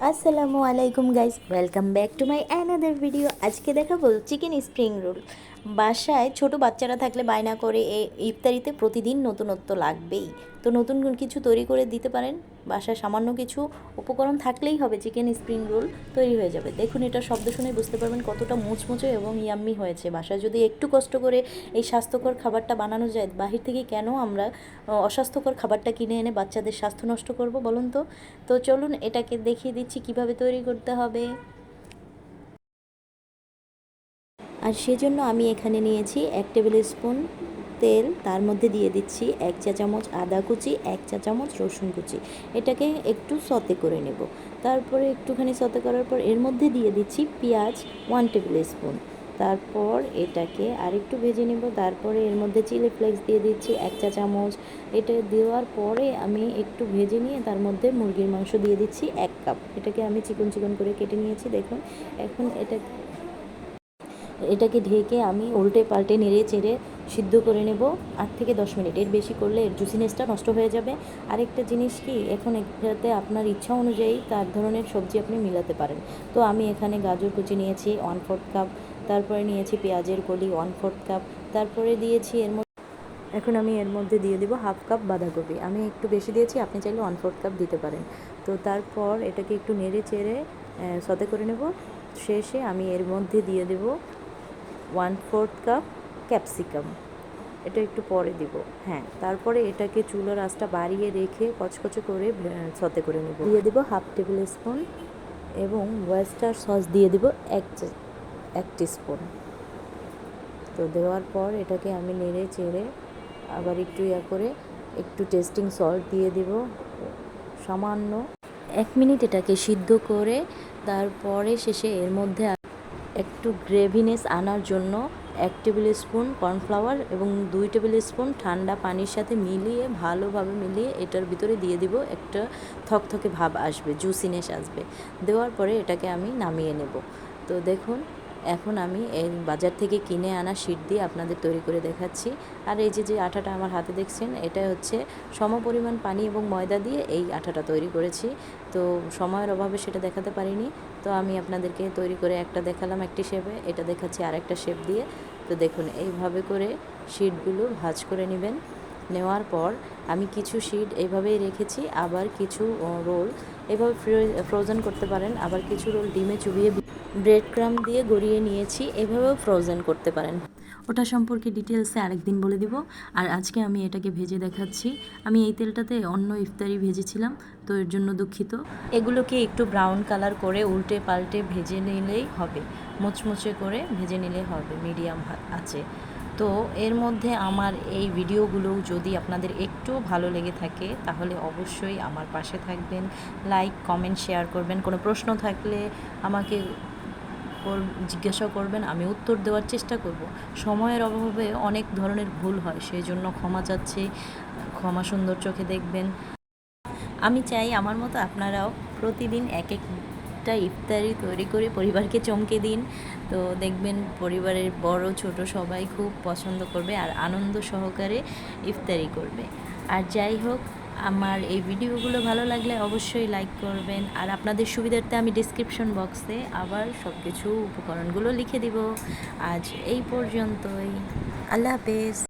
আসসালামু আলাইকুম guys welcome back to my another video আজকে দেখাবো চিকেন স্প্রিং রোল বাসায় ছোট বাচ্চারা থাকলে বায়না করে, এ ইফতারিতে প্রতিদিন নতুনত্ব লাগবেই। তো নতুন কিছু তৈরি করে দিতে পারেন। বাসায় সামান্য কিছু উপকরণ থাকলেই হবে, চিকেন স্প্রিং রোল তৈরি হয়ে যাবে। দেখুন এটা শব্দ শুনে বুঝতে পারবেন কতটা মুচমুচে এবং ইয়াম্মি হয়েছে। বাসায় যদি একটু কষ্ট করে এই স্বাস্থ্যকর খাবারটা বানানো যায়, বাহির থেকে কেন আমরা অস্বাস্থ্যকর খাবারটা কিনে এনে বাচ্চাদের স্বাস্থ্য নষ্ট করব বলুন তো? তো চলুন, এটাকে দেখিয়ে দিচ্ছি কীভাবে তৈরি করতে হবে। আর সেজন্য আমি এখানে নিয়েছি এক টেবিল স্পুন তেল, তার মধ্যে দিয়ে দিচ্ছি এক চা চামচ আদা কুচি, এক চা চামচ রসুন কুচি। এটাকে একটু সতে করে নেব। তারপরে একটুখানি সতে করার পর এর মধ্যে দিয়ে দিচ্ছি পেঁয়াজ ওয়ান টেবিল স্পুন। তারপর এটাকে আরেকটু ভেজে নেব। তারপরে এর মধ্যে চিলি ফ্লেক্স দিয়ে দিচ্ছি এক চা চামচ। এটা দেওয়ার পরে আমি একটু ভেজে নিয়ে তার মধ্যে মুরগির মাংস দিয়ে দিচ্ছি এক কাপ। এটাকে আমি চিকন চিকন করে কেটে নিয়েছি, দেখুন। এখন এটা এটাকে ঢেকে আমি উল্টে পাল্টে নেড়ে চেড়ে সিদ্ধ করে নেব। আট থেকে দশ মিনিট, এর বেশি করলে এর জুসিনেসটা নষ্ট হয়ে যাবে। আরেকটা জিনিস কি, এখন এটাতে আপনার ইচ্ছা অনুযায়ী তার ধরনের সবজি আপনি মিলাতে পারেন। তো আমি এখানে গাজর কুচি নিয়েছি ওয়ান ফোর্থ কাপ তারপরে নিয়েছি পেঁয়াজের কলি ওয়ান ফোর্থ কাপ তারপরে দিয়েছি এর মধ্যে এখন আমি এর মধ্যে দিয়ে দিব হাফ কাপ বাঁধাকপি। আমি একটু বেশি দিয়েছি, আপনি চাইলে ওয়ান ফোর্থ কাপ দিতে পারেন। তো তারপর এটাকে একটু নেড়ে চেড়ে সতে করে নেব। শেষে আমি এর মধ্যে দিয়ে দেব ওয়ান ফোর্থ কাপ ক্যাপসিকাম। এটা একটু পরে দিব। হ্যাঁ তারপরে এটাকে চুলোর আঁচটা বাড়িয়ে রেখে কচকচে করে সতে করে নেব। দিয়ে দিব হাফ টেবিল স্পুন এবং ওয়েস্টার সস দিয়ে দিব এক এক স্পুন তো দেওয়ার পর এটাকে আমি নেড়ে চেড়ে আবার একটু ইয়া করে একটু টেস্টিং সল্ট দিয়ে দিব। সামান্য এক মিনিট এটাকে সিদ্ধ করে, তারপরে শেষে এর মধ্যে একটু গ্রেভিনেস আনার জন্য এক টেবিল স্পুন কর্নফ্লাওয়ার এবং দুই টেবিল স্পুন ঠান্ডা পানির সাথে মিলিয়ে, ভালোভাবে মিলিয়ে এটার ভিতরে দিয়ে দিব একটা থকথকে ভাব আসবে জুসিনেস আসবে। দেওয়ার পরে এটাকে আমি নামিয়ে নেব। তো দেখুন, এখন আমি এই বাজার থেকে কিনে আনা শিট দিয়ে আপনাদের তৈরি করে দেখাচ্ছি। আর এই যে যে আটাটা আমার হাতে দেখছেন এটা হচ্ছে সম পরিমাণ পানি এবং ময়দা দিয়ে এই আটাটা তৈরি করেছি। তো সময়ের অভাবে সেটা দেখাতে পারিনি। তো আমি আপনাদেরকে তৈরি করে একটা দেখালাম একটি শেপে, এটা দেখাচ্ছি আর একটা শেপ দিয়ে। তো দেখুন, এইভাবে করে শিটগুলো ভাজ করে নেবেন। নেওয়ার পর আমি কিছু শিট এইভাবেই রেখেছি, আবার কিছু রোল এভাবে ফ্রোজেন করতে পারেন, আবার কিছু রোল ডিমে চুবিয়ে ব্রেড ক্রাম দিয়ে গড়িয়ে নিয়েছি এভাবেও ফ্রোজেন করতে পারেন। ওটা সম্পর্কে ডিটেলসে আরেকদিন বলে দিব। আর আজকে আমি এটাকে ভেজে দেখাচ্ছি। আমি এই তেলটাতে অন্য ইফতারি ভেজেছিলাম তো এর জন্য দুঃখিত। এগুলোকে একটু ব্রাউন কালার করে উল্টে পাল্টে ভেজে নিলেই হবে। মুচমুচে করে ভেজে নিলে হবে মিডিয়াম আছে। তো এর মধ্যে আমার এই ভিডিওগুলো যদি আপনাদের একটু ভালো লেগে থাকে তাহলে অবশ্যই আমার পাশে থাকবেন। লাইক কমেন্ট শেয়ার করবেন। কোনো প্রশ্ন থাকলে আমাকে জিজ্ঞাসা করবেন, আমি উত্তর দেওয়ার চেষ্টা করব। সময়ের অভাবে অনেক ধরনের ভুল হয় সেই জন্য ক্ষমা চাচ্ছি, ক্ষমা সুন্দর চোখে দেখবেন। আমি চাই আমার মতো আপনারাও প্রতিদিন এক একটা ইফতারি তৈরি করে পরিবারকে চমকে দিন। তো দেখবেন পরিবারের বড়, ছোট সবাই খুব পছন্দ করবে আর আনন্দ সহকারে ইফতারি করবে। আর যাই হোক আমার এই ভিডিওগুলো ভালো লাগলে অবশ্যই লাইক করবেন। আর আপনাদের সুবিধার্থে আমি ডিসক্রিপশন বক্সে আবার সব কিছু উপকরণগুলো লিখে দিব। আজ এই পর্যন্তই। আল্লাহ হাফেজ।